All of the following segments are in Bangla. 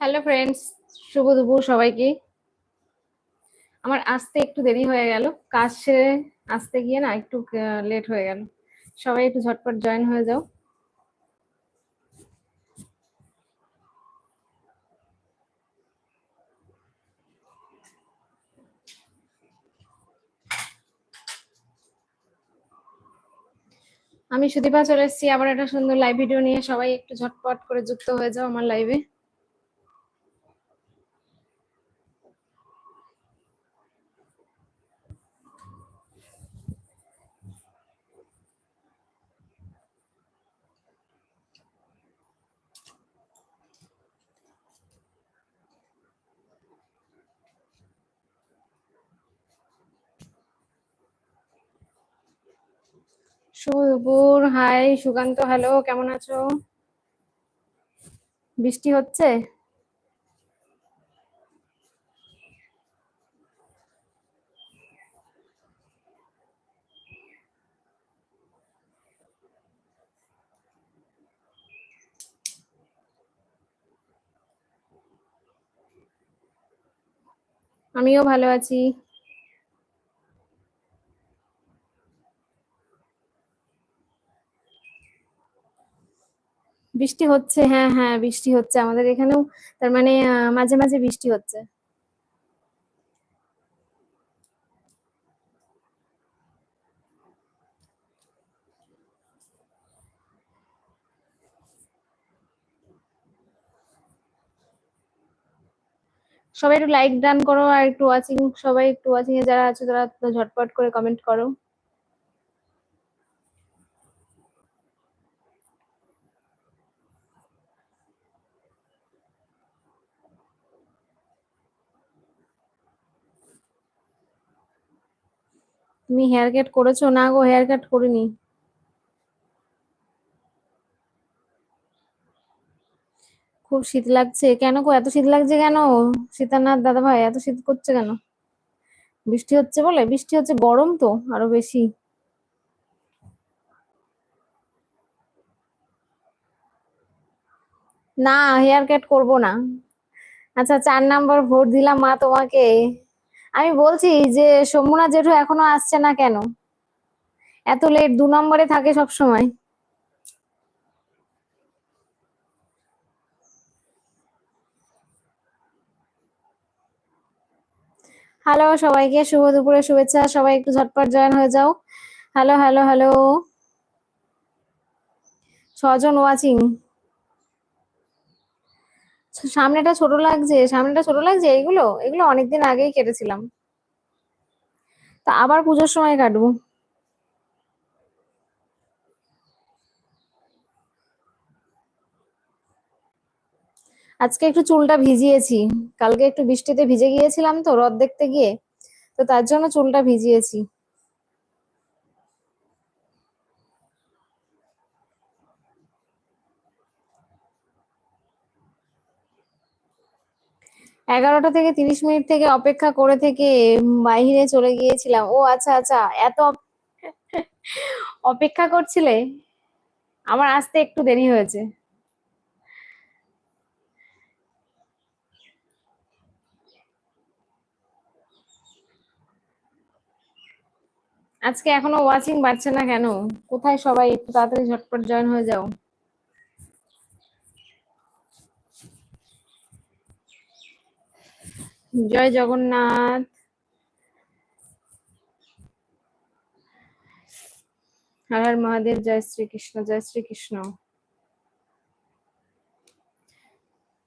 হ্যালো ফ্রেন্ডস শুভ দুপুর সবাইকে। আমার আসতে একটু দেরি হয়ে গেল। কাজ সেরে আসতে গিয়ে না একটু লেট হয়ে গেল। সবাই একটু ঝটপট জয়েন হয়ে যাও। আমি সুদীপা চলে এসেছি। আবার একটা সুন্দর লাইভ ভিডিও নিয়ে সবাই একটু ঝটপট করে যুক্ত হয়ে যাও আমার লাইভে দুপুর হাই সুকান্ত হ্যালো কেমন আছো? বৃষ্টি হচ্ছে? আমিও ভালো আছি। বৃষ্টি হচ্ছে হ্যাঁ হ্যাঁ বৃষ্টি হচ্ছে। আমাদের এখানেও তার মানে মাঝে মাঝে বৃষ্টি হচ্ছে। সবাই একটু লাইক ডান করো, আর একটু ওয়াচিং সবাই একটু ওয়াচিং এ যারা আছে, তারা ঝটপট করে কমেন্ট করো। তুমি হেয়ার কাট করেছ? না গো হেয়ার কাট করিনি। খুব শীত লাগছে। কেন গো? এত শীত লাগছে কেন? শীতানাথ দাদা ভাই এত শীত করছে কেন? বৃষ্টি হচ্ছে বলে? বৃষ্টি হচ্ছে গরম তো, আরও বেশি। না হেয়ার কাট করব না। আচ্ছা চার নাম্বার ভোট দিলাম মা তোমাকে। আমি বলছি যে সোমনা জেঠু এখনও আসছে না কেন? এত লেট দু নম্বরে থাকে সব সময় হ্যালো সবাইকে শুভ দুপুরের শুভেচ্ছা। সবাই একটু ঝটপট জয়েন হয়ে যাও। হ্যালো হ্যালো হ্যালো ছজন ওয়াচিং সামনেটা ছোট লাগছে, সামনেটা ছোট লাগছে এগুলো এগুলো অনেকদিন আগেই কেটেছিলাম। তা আবার পুজোর সময় কাটবো। আজকে একটু চুলটা ভিজিয়েছি। কালকে একটু বৃষ্টিতে ভিজে গিয়েছিলাম তো রদ দেখতে গিয়ে। তো তার জন্য চুলটা ভিজিয়েছি। এগারোটা থেকে তিরিশ মিনিট থেকে অপেক্ষা করে থেকে বাহিরে চলে গিয়েছিলাম। ও আচ্ছা আচ্ছা এত অপেক্ষা করছিলে? আমার আসতে একটু দেরি হয়েছে। আজকে এখনও ওয়াচিং বাড়ছে না কেন? কোথায় সবাই? একটু তাড়াতাড়ি ঝটপট জয়েন হয়ে যাও। জয় জগন্নাথ। হর হর মহাদেব, জয় শ্রীকৃষ্ণ জয় শ্রীকৃষ্ণ।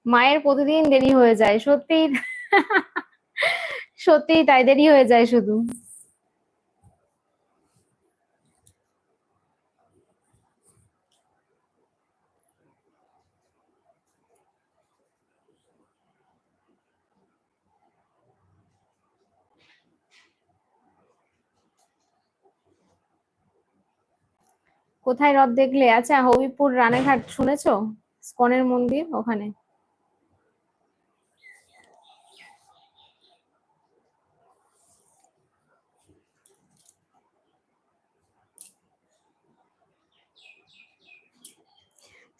মায়ের প্রতিদিন দেরি হয়ে যায় সত্যি সত্যি তাই দেরি হয়ে যায় শুধু। কোথায় রথ দেখলে? আচ্ছা হবিপুর রানাঘাট শুনেছো? স্কনের মন্দির ওখানে।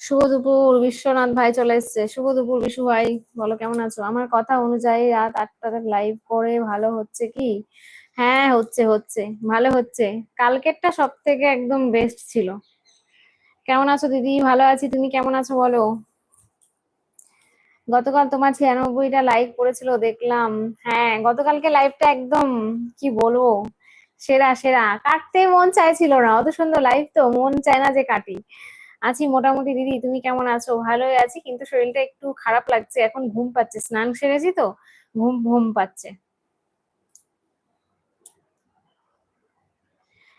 শুভ দুপুর, বিশ্বনাথ ভাই চলে এসছে। শুভ দুপুর, বিশু ভাই। বলো, কেমন আছো? আমার কথা অনুযায়ী রাত আটটা লাইভ করে ভালো হচ্ছে কি? হ্যাঁ হচ্ছে হচ্ছে। ভালো হচ্ছে। কালকেরটা সব থেকে একদম বেস্ট ছিল। কেমন আছো দিদি? ভালো আছি। তুমি কেমন আছো বলো? গতকাল তোমার ছিয়ানব্বইটা লাইভ করেছিল দেখলাম। হ্যাঁ গতকালকে লাইভটা একদম, কি বলব? সেরা সেরা। কাটতে মন চাইছিল না। অত সুন্দর লাইভ তো, মন চায় না যে কাটি। আছি মোটামুটি দিদি, তুমি কেমন আছো? ভালোই আছি, কিন্তু শরীরটা একটু খারাপ লাগছে। এখন ঘুম পাচ্ছে। স্নান সেরেছি তো, ঘুম ঘুম পাচ্ছে।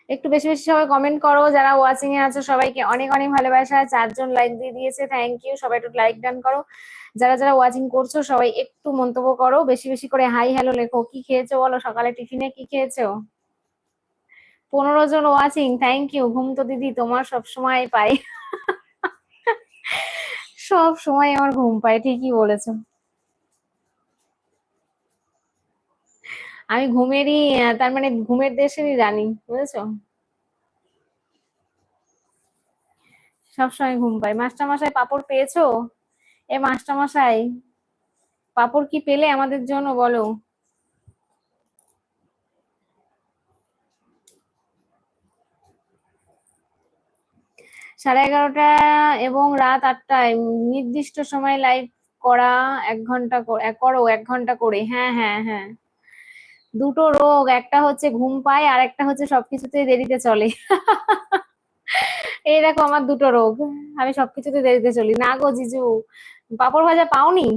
একটু বেশি বেশি সবাই কমেন্ট করো, যারা ওয়াচিং এ আছো সবাইকে অনেক অনেক ভালোবাসা, চারজন লাইক দিয়ে দিয়েছে থ্যাংক ইউ সবাই একটু লাইক ডান করো। যারা যারা ওয়াচিং করছ সবাই একটু মন্তব্য করো, বেশি বেশি করে হাই হ্যালো লেখো, কি খেয়েছো বলো, সকালে টিফিনে কি খেয়েছো? পনেরো জন ওয়াচিং থ্যাংক ইউ ঘুম তো দিদি, তোমার সব সময় পাই। সব সময় আমার ঘুম পায়, ঠিকই বলেছ। আমি ঘুমেরই তার মানে ঘুমের দেশেরই রানী, বুঝেছ? সবসময় ঘুম পাই মাস্টার মশাই পাপড় পেয়েছ? এ মাস্টার মশাই পাপড় কি পেলে আমাদের জন্য বলো? সাড়ে এগারোটা এবং রাত আটটায় নির্দিষ্ট সময় লাইভ করা এক ঘণ্টা করে করো, এক ঘণ্টা করে হ্যাঁ হ্যাঁ হ্যাঁ। দুটো রোগ, একটা হচ্ছে ঘুম পায় আর একটা হচ্ছে সবকিছুতে দেরিতে চলে। এই দেখো আমার দুটো রোগ, আমি সবকিছুতে দেরিতে চলি। না গো জিজু, পাপড় ভাজা পাওনি?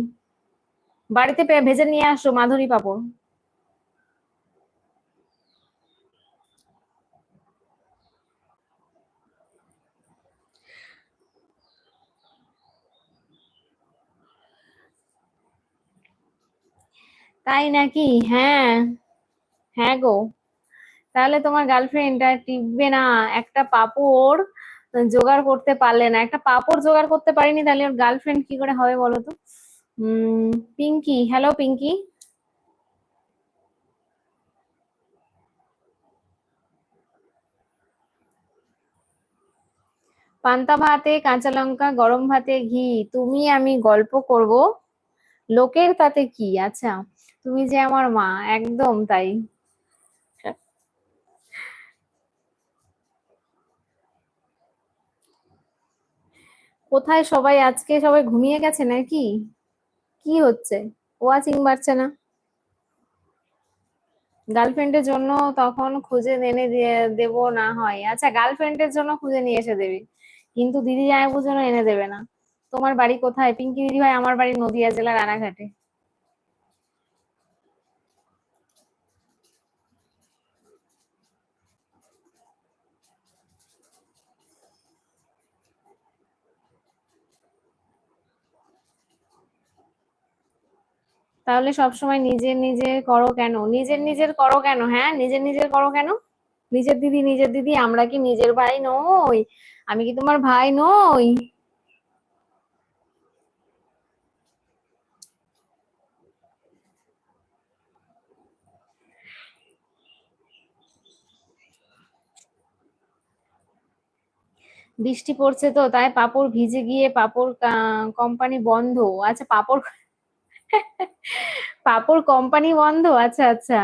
বাড়িতে ভেজে নিয়ে আসো, মাধুরী পাপড়। তাই নাকি? হ্যাঁ। হ্যাঁ গো। তাহলে তোমার গার্লফ্রেন্ড আর টিকবে না। একটা পাপড় জোগাড় করতে পারলে না। একটা পাপড় জোগাড় করতে পারিনি, তাহলে ওর গার্লফ্রেন্ড কি করে হবে বলো তো? পিঙ্কি। হ্যালো পিঙ্কি। পান্তা ভাতে, কাঁচা লঙ্কা, গরম ভাতে, ঘি। তুমি আমি গল্প করব। লোকের তাতে কি? আচ্ছা তুমি যে আমার মা, একদম তাই। কোথায় সবাই আজকে সবাই ঘুমিয়ে গেছে নাকি? কি হচ্ছে? ওয়াচিং বাড়ছে না। গার্লফ্রেন্ডের জন্য তখন খুঁজে এনে দেবো না হয়। আচ্ছা গার্লফ্রেন্ডের জন্য খুঁজে নিয়ে এসে দেবে। কিন্তু দিদি জামাইবুর জন্য এনে দেবে না। তোমার বাড়ি কোথায়? পিঙ্কি দিদি ভাই আমার বাড়ি নদিয়া জেলা রানাঘাটে তাহলে সবসময় নিজের নিজে করো কেন? নিজের নিজের করো কেন? হ্যাঁ নিজের নিজের করো কেন? নিজের দিদি নিজের দিদি, আমরা কি নিজের ভাই নই? আমি কি তোমার ভাই নই? বৃষ্টি পড়ছে তো, তাই পাপড় ভিজে গিয়ে পাপড় কোম্পানি বন্ধ। আচ্ছা পাপড় পাপড় কোম্পানি বন্ধ? আচ্ছা আচ্ছা।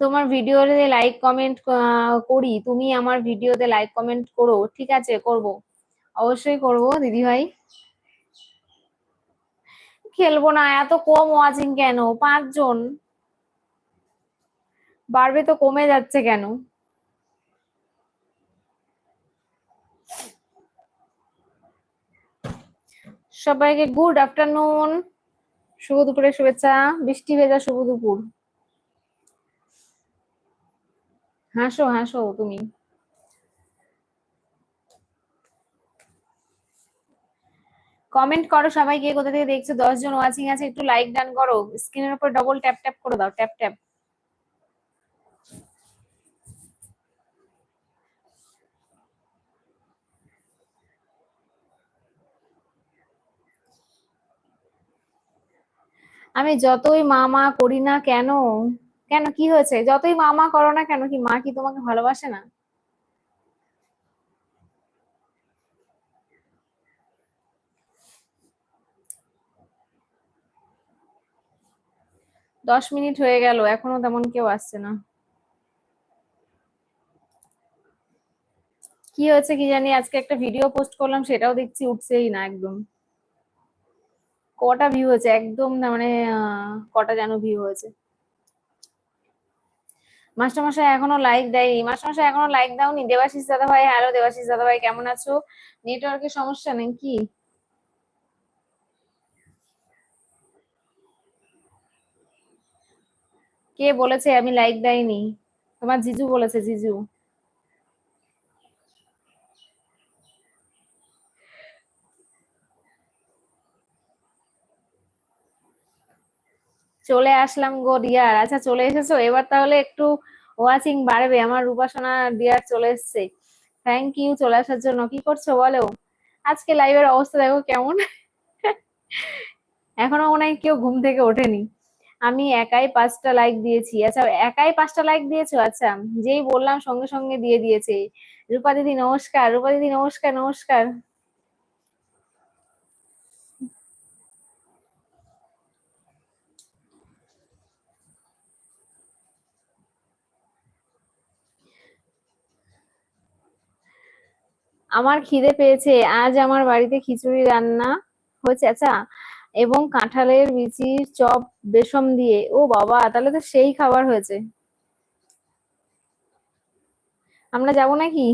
তোমার ভিডিওতে লাইক কমেন্ট করি। তুমি আমার ভিডিওতে লাইক কমেন্ট করো। ঠিক আছে, করব। অবশ্যই করব দিদি ভাই খেলব না, এত কম ওয়াচিং কেন? পাঁচজন। বাড়বে তো কমে যাচ্ছে কেন? সবাইকে গুড আফটারনুন শুভ দুপুরের শুভেচ্ছা, বৃষ্টি ভেজা শুভ দুপুর। হাসো হাসো তুমি। কমেন্ট করো সবাই কে, কোথা থেকে দেখছ? দশ জন ওয়াচিং আছে, একটু লাইক ডান করো। স্ক্রিনের উপর ডবল ট্যাপ ট্যাপ করে দাও ট্যাপ ট্যাপ আমি যতই মা মা করি না কেন কেন কি হয়েছে? যতই মা মা করো না কেন, কি মা কি তোমাকে ভালোবাসে না? দশ মিনিট হয়ে গেল, এখনও তেমন কেউ আসছে না। কি হয়েছে কি জানি, আজকে একটা ভিডিও পোস্ট করলাম, সেটাও দেখছি, উঠছেই না একদম। কটা ভিউ হয়েছে? একদম মানে কটা যেন ভিউ হয়েছে? মাস্টারমশাই এখনও লাইক দেয়নি। মাস্টারমশাই এখনও লাইক দাওনি? দেবাশিস দাদা ভাই হ্যালো দেবাশিস দাদা ভাই কেমন আছো? নেটওয়ার্কের সমস্যা নেই কি কে বলেছে আমি লাইক দেয়নি? তোমার জিজু বলেছে, জিজু। চলে আসলাম গো ডিয়ার। আচ্ছা চলে এসেছ? এবার তাহলে একটু ওয়াচিং বাড়বে। আমার রূপাসনা ডিয়ার চলে এসেছে। থ্যাংক ইউ চলে আসার জন্য। কি করছ বলো? আজকে লাইভের অবস্থা দেখো কেমন। এখনও মনে হয় কেউ ঘুম থেকে ওঠেনি। আমি একাই পাঁচটা লাইক দিয়েছি। আচ্ছা একাই পাঁচটা লাইক দিয়েছ? আচ্ছা যেই বললাম সঙ্গে সঙ্গে দিয়ে দিয়েছে। রূপা দিদি, নমস্কার। রূপা দিদি, নমস্কার নমস্কার। আমার খিদে পেয়েছে। আজ আমার বাড়িতে খিচুড়ি রান্না হয়েছে আচ্ছা। এবং কাঁঠালের বিচির চপ বেসম দিয়ে। ও বাবা, তাহলে তো সেই খাবার হয়েছে। আমরা যাব নাকি?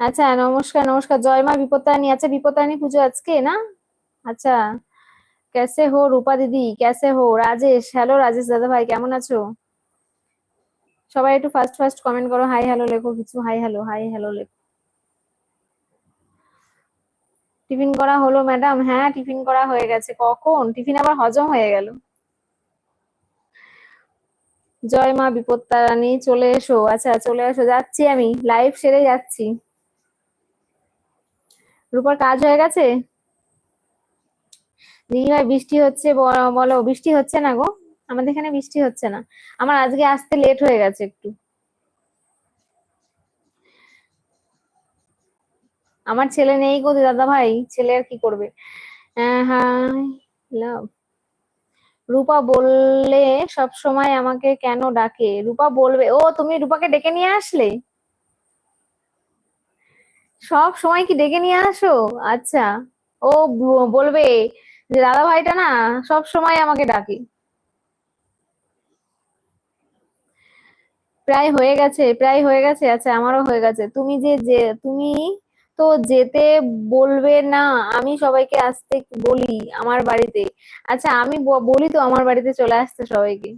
আচ্ছা নমস্কার নমস্কার। জয় মা বিপত্তারিণী। আচ্ছা বিপত্তারিণী পুজো আজকে, না? আচ্ছা। কেসে হো রূপা দিদি কেসে হো। রাজেশ, হ্যালো রাজেশ দাদা ভাই কেমন আছো? সবাই একটু ফার্স্ট ফার্স্ট কমেন্ট করো হাই হ্যালো লেখো কিছু। হাই হ্যালো হাই হ্যালো লেখো। টিফিন করা হলো ম্যাডাম হ্যাঁ টিফিন করা হয়ে গেছে। কখন? টিফিন আবার হজম হয়ে গেল। জয় মা বিপত্তারানী, চলে এসো। আচ্ছা চলে এসো। যাচ্ছি আমি। লাইভ সেরে যাচ্ছি। রূপার কাজ হয়ে গেছে? দিদি ভাই বৃষ্টি হচ্ছে বলো, বৃষ্টি হচ্ছে না গো? আমাদের এখানে বৃষ্টি হচ্ছে না। আমার আজকে আসতে লেট হয়ে গেছে একটু। আমার ছেলে নেই গো দাদা ভাই, ছেলে আর কি করবে? হ্যাঁ রূপা বললে সব সময় আমাকে কেন ডাকে? রূপা বলবে, ও, তুমি রূপাকে ডেকে নিয়ে আসলে? সব সময় কি ডেকে নিয়ে আসো? আচ্ছা। ও বলবে যে, দাদা ভাইটা না সব সময় আমাকে ডাকে। প্রায় হয়ে গেছে, প্রায় হয়ে গেছে আচ্ছা আমারও হয়ে গেছে। তুমি যে যে, তুমি তো যেতে বলবে না, আমি সবাইকে আসতে বলি আমার বাড়িতে। আচ্ছা আমি বলি তো আমার বাড়িতে চলে আসতে সবাইকে।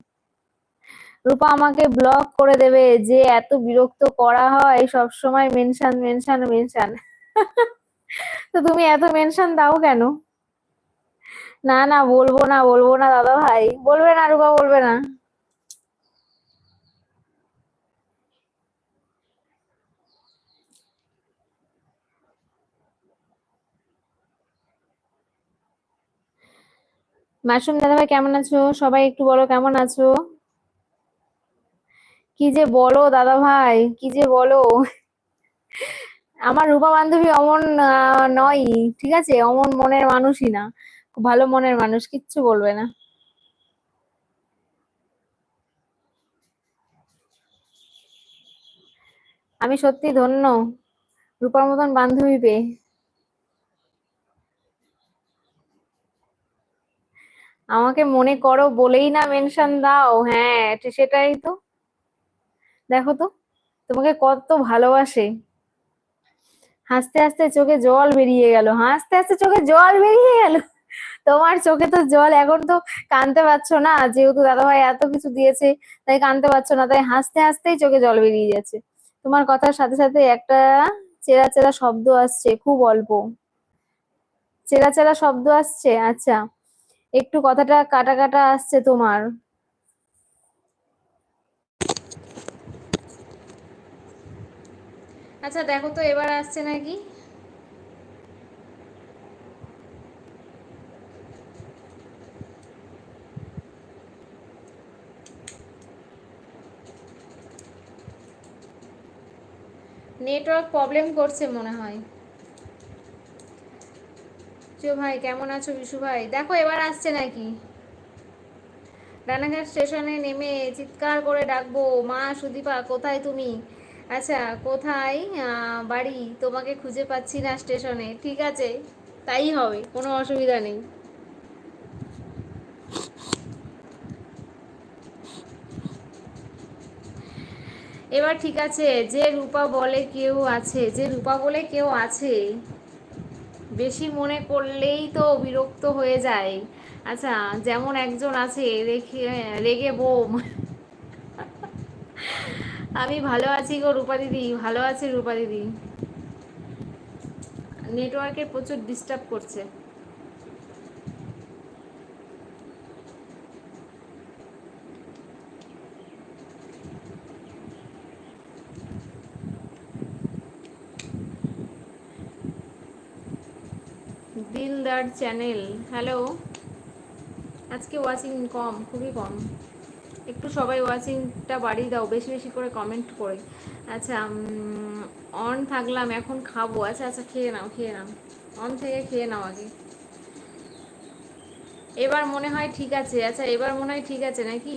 রূপা আমাকে ব্লক করে দেবে যে এত বিরক্ত করা হয় সব সময় মেনশন মেনশন মেনশন তো তুমি এত মেনশন দাও কেন? না না, বলব না বলব না দাদা ভাই। বলবে না, রূপা বলবে না। মাসুম দাদা ভাই কেমন আছো? সবাই একটু বলো, কেমন আছো? কি যে বলো দাদা ভাই কি যে বলো? আমার রূপা বান্ধবী অমন নয়, ঠিক আছে? অমন মনের মানুষই না, খুব ভালো মনের মানুষ, কিচ্ছু বলবে না। আমি সত্যি ধন্য, রূপার মতন বান্ধবী পেয়ে। আমাকে মনে করো বলেই না মেনশন দাও হ্যাঁ সেটাই তো। দেখো তো, তোমাকে কত ভালোবাসে। হাসতে হাসতে চোখে জল বেরিয়ে গেল, হাসতে হাসতে চোখে জল বেরিয়ে গেল। তোমার চোখে তো জল, এখন তো কানতে পারছ না, যেহেতু দাদাভাই এত কিছু দিয়েছে, তাই কানতে পারছ না, তাই হাসতে হাসতেই চোখে জল বেরিয়ে যাচ্ছে। তোমার কথার সাথে সাথে একটা চেরা চেরা শব্দ আসছে, খুব অল্প। চেরা চেরা শব্দ আসছে আচ্ছা। একটু কথাটা কাটা কাটা আসছে তোমার। আচ্ছা দেখো তো এবার আসছে নাকি? নেটওয়ার্ক প্রবলেম করছে মনে হয়। চো ভাই, কেমন আছো বিশু ভাই? দেখো, এবার আসছে নাকি? রানাঘাট স্টেশনে নেমে চিৎকার করে ডাকবো, মা সুদীপা, কোথায় তুমি? আচ্ছা কোথায়? বাড়ি, তোমাকে খুঁজে পাচ্ছি না স্টেশনে। ঠিক আছে, তাই হবে, কোনো অসুবিধা নেই। এবার ঠিক আছে, যে রূপা বলে কেউ আছে, যে রূপা বলে কেউ আছে বেশি মনে করলেই তো বিরক্ত হয়ে যায়। আচ্ছা যেমন একজন আছে, রেখে, রেগে বোম। আমি ভালো আছি গো রূপা দিদি, ভালো আছি রূপা দিদি। নেটওয়ার্কে প্রচুর ডিস্টার্ব করছে। দিলদার চ্যানেল হ্যালো আজকে ওয়াচিং কম, খুবই কম। একটু সবাই ওয়াচিংটা বাড়িয়ে দাও, বেশি বেশি করে কমেন্ট করে। আচ্ছা অন থাকলাম, এখন খাব। আচ্ছা আচ্ছা খেয়ে নাও খেয়ে নাও। অন থেকে খেয়ে নাও আগে। এবার মনে হয় ঠিক আছে। আচ্ছা এবার মনে হয় ঠিক আছে নাকি?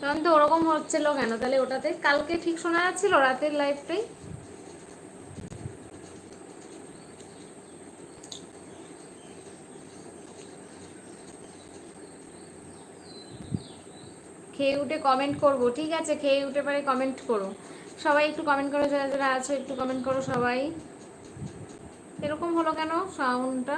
তখন তো ওরকম হচ্ছিল কেন? তাহলে ওটাতে কালকে ঠিক শোনা যাচ্ছিল, রাতের লাইফটাই খেয়ে উঠে কমেন্ট করব, ঠিক আছে? খেয়ে উঠে পরে কমেন্ট করো। সবাই একটু কমেন্ট করো, যারা যারা আছে, একটু কমেন্ট করো সবাই। এরকম হলো কেন সাউন্ডটা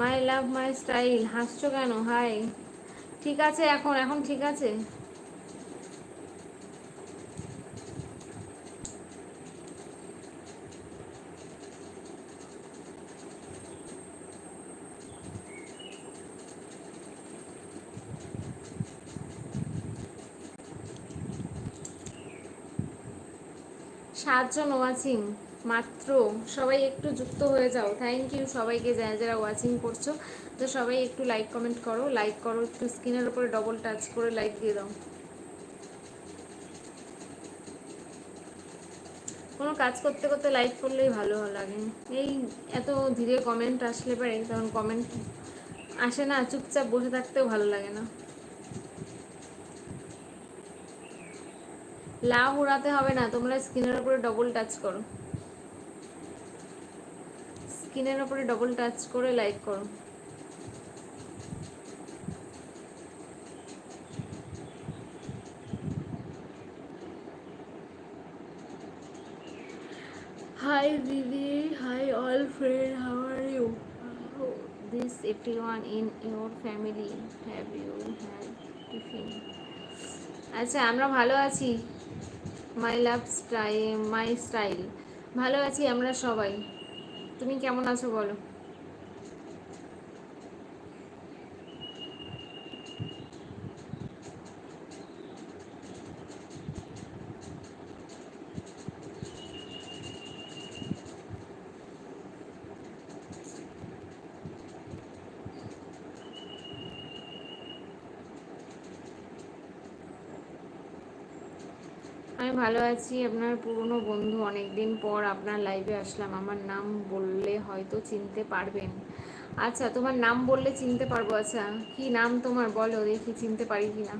মাই লাভ মাই স্টাইল হাসছো কেন? হাই ঠিক আছে এখন? এখন ঠিক আছে? সাতজন ওয়াচিং, মাত্র। সবাই একটু যুক্ত হয়ে যাও। থ্যাংক ইউ সবাইকে যারা যারা ওয়াচিং করছ। তো সবাই একটু লাইক কমেন্ট করো। লাইক করো, একটু স্ক্রিনের উপরে ডবল টাচ করে লাইক দিয়ে দাও। কোনো কাজ করতে করতে লাইক করলেই ভালো লাগে। এই এত ধীরে কমেন্ট আসলে পারে তখন কমেন্ট আসে না, চুপচাপ বসে থাকতেও ভালো লাগে না। লা উড়াতে হবে না, তোমরা স্কিনের উপরে ডবল টাচ করো। স্কিনের উপরে ডবল টাচ করে লাইক করো। হাই দিদি hi all friend how are you this every one in your family have you have আচ্ছা আমরা ভালো আছি। মাই লাভ স্টাই মাই স্টাইল ভালো আছি আমরা সবাই। তুমি কেমন আছো বলো আমি ভালো আছি। আপনার পুরনো বন্ধু অনেক দিন পর আপনার লাইভে আসলাম। আমার নাম বললে হয়তো চিনতে পারবেন। আচ্ছা তোমার নাম বললে চিনতে পারব। আচ্ছা কি নাম তোমার? বলো, দেখি চিনতে পারি কি না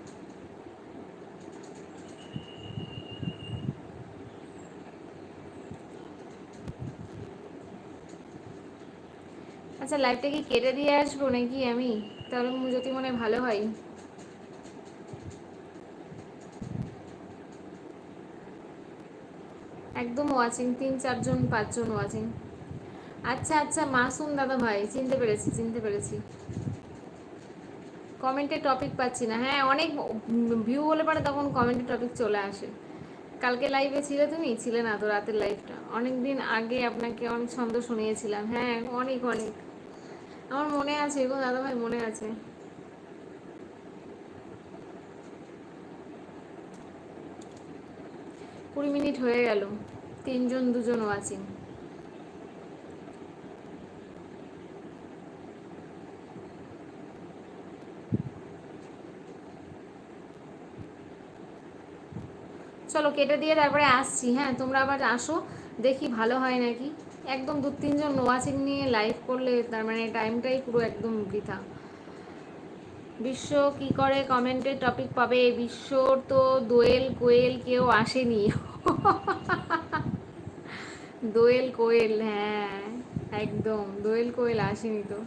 আচ্ছা লাইভটা কি কেটে দিয়ে আসব নাকি আমি? তাহলে যদি মনে ভালো হয়। একদম ওয়াচিং তিন, চারজন, পাঁচজন ওয়াচিং আচ্ছা আচ্ছা মাসুম দাদা ভাই, চিনতে পেরেছি চিনতে পেরেছি। কমেন্টে টপিক পাচ্ছি না। হ্যাঁ অনেক ভিউ হলে পারে তখন কমেন্টে টপিক চলে আসে। কালকে লাইভে ছিলে তুমি? ছিলে না তো রাতের লাইভটা অনেক দিন আগে আপনাকে অনেক ছন্দ শুনিয়েছিলাম। হ্যাঁ অনেক অনেক। আমার মনে আছে গো, দাদা ভাই, মনে আছে। কুড়ি মিনিট হয়ে গেল। তিনজন দুজন ওয়াচিং চলো, কেটে দিয়ে তারপরে আসছি। হ্যাঁ তোমরা আবার আসো, দেখি ভালো হয় নাকি। একদম দু, তিনজন ওয়াচিং নিয়ে লাইভ করলে তার মানে টাইমটাই পুরো একদম বৃথা। বিশ্ব কি করে? কমেন্টের টপিক পাবে। বিশ্বর তো দোয়েল, কোয়েল কেউ আসেনি। দোয়েল কোয়েল হ্যাঁ একদম, দোয়েল কোয়েল আসেনি তো।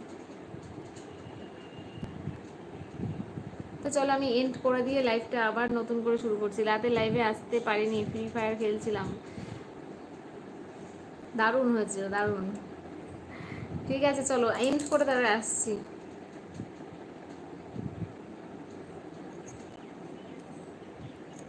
তো চলো আমি এন্ড করে দিয়ে লাইফটা আবার নতুন করে শুরু করছি। রাতে লাইভে আসতে পারিনি ফ্রি ফায়ার খেলছিলাম। দারুণ হয়েছিল, দারুণ। ঠিক আছে, চলো এন্ড করে তারপরে আসছি।